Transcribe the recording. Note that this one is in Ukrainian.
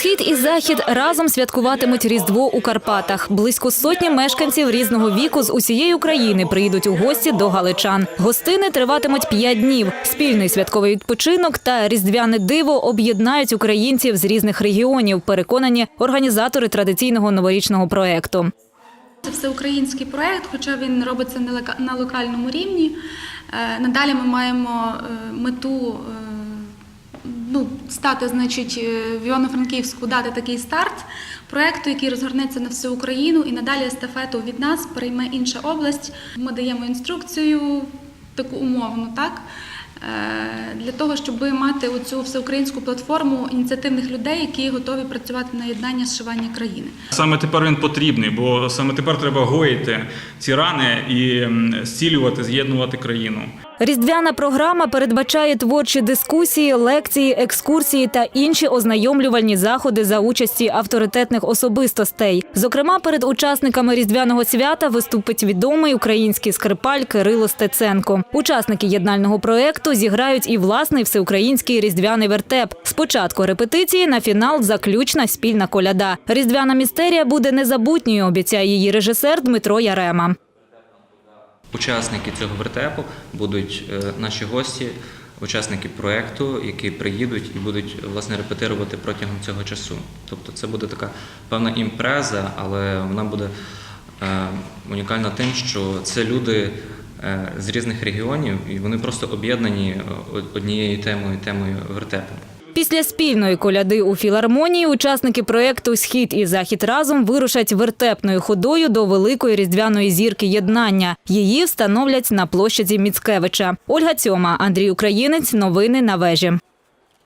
Схід і захід разом святкуватимуть Різдво у Карпатах. Близько сотні мешканців різного віку з усієї України приїдуть у гості до галичан. Гостини триватимуть п'ять днів. Спільний святковий відпочинок та різдвяне диво об'єднають українців з різних регіонів. Переконані організатори традиційного новорічного проекту. Це всеукраїнський проект, хоча він робиться на лока- локальному рівні. Е, Надалі ми маємо е, мету е, ну, стати, значить, е, в Івано-Франківську дати такий старт проекту, який розгорнеться на всю Україну, і надалі естафету від нас прийме інша область. Ми даємо інструкцію таку умовну, так? Е, Для того, щоб мати оцю всеукраїнську платформу ініціативних людей, які готові працювати на єднання зшивання країни. Саме тепер він потрібний, бо саме тепер треба гоїти ці рани і зцілювати, з'єднувати країну. Різдвяна програма передбачає творчі дискусії, лекції, екскурсії та інші ознайомлювальні заходи за участі авторитетних особистостей. Зокрема, перед учасниками різдвяного свята виступить відомий український скрипаль Кирило Стеценко. Учасники єднального проекту зіграють і власний всеукраїнський різдвяний вертеп. Спочатку репетиції на фінал заключна спільна коляда. Різдвяна містерія буде незабутньою, обіцяє її режисер Дмитро Ярема. Учасники цього вертепу будуть е, наші гості, учасники проєкту, які приїдуть і будуть власне репетирувати протягом цього часу. Тобто це буде така певна імпреза, але вона буде е, унікальна тим, що це люди з різних регіонів, і вони просто об'єднані е, однією темою темою вертепу. Після спільної коляди у філармонії учасники проєкту Схід і захід разом вирушать вертепною ходою до великої різдвяної зірки єднання. Її встановлять на площаді Міцкевича. Ольга Цьома, Андрій Українець. Новини на вежі.